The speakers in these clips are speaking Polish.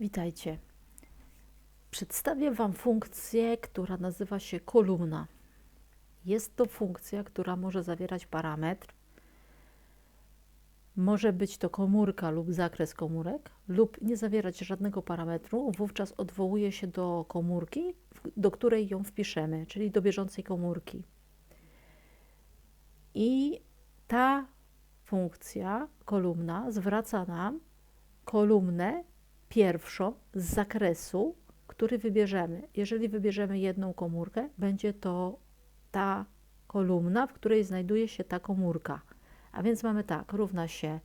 Witajcie. Przedstawię Wam funkcję, która nazywa się kolumna. Jest to funkcja, która może zawierać parametr. Może być to komórka lub zakres komórek, lub nie zawierać żadnego parametru. Wówczas odwołuje się do komórki, do której ją wpiszemy, czyli do bieżącej komórki. I ta funkcja, kolumna, zwraca nam kolumnę pierwszą z zakresu, który wybierzemy. Jeżeli wybierzemy jedną komórkę, będzie to ta kolumna, w której znajduje się ta komórka. A więc mamy tak, równa się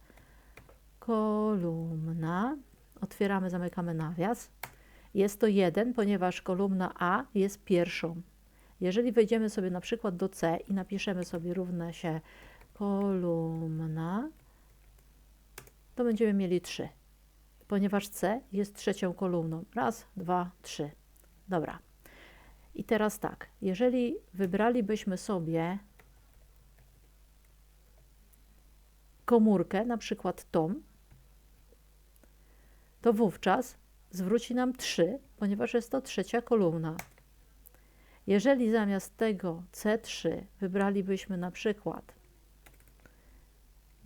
kolumna, otwieramy, zamykamy nawias. Jest to 1, ponieważ kolumna A jest pierwszą. Jeżeli wejdziemy sobie na przykład do C i napiszemy sobie równa się kolumna, to będziemy mieli 3 ponieważ C jest trzecią kolumną. Raz, dwa, trzy. Dobra. I teraz tak, jeżeli wybralibyśmy sobie komórkę, na przykład tą, to wówczas zwróci nam 3, ponieważ jest to trzecia kolumna. Jeżeli zamiast tego C3 wybralibyśmy na przykład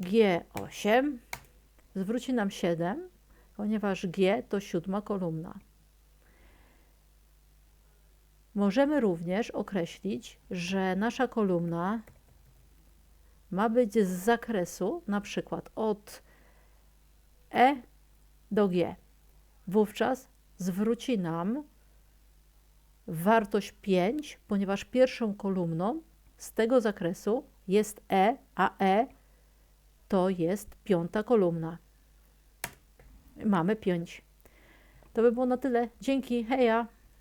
G8, zwróci nam 7, ponieważ G to siódma kolumna. Możemy również określić, że nasza kolumna ma być z zakresu, na przykład od E do G. Wówczas zwróci nam wartość 5, ponieważ pierwszą kolumną z tego zakresu jest E, a E to jest piąta kolumna. Mamy 5. To by było na tyle. Dzięki, heja!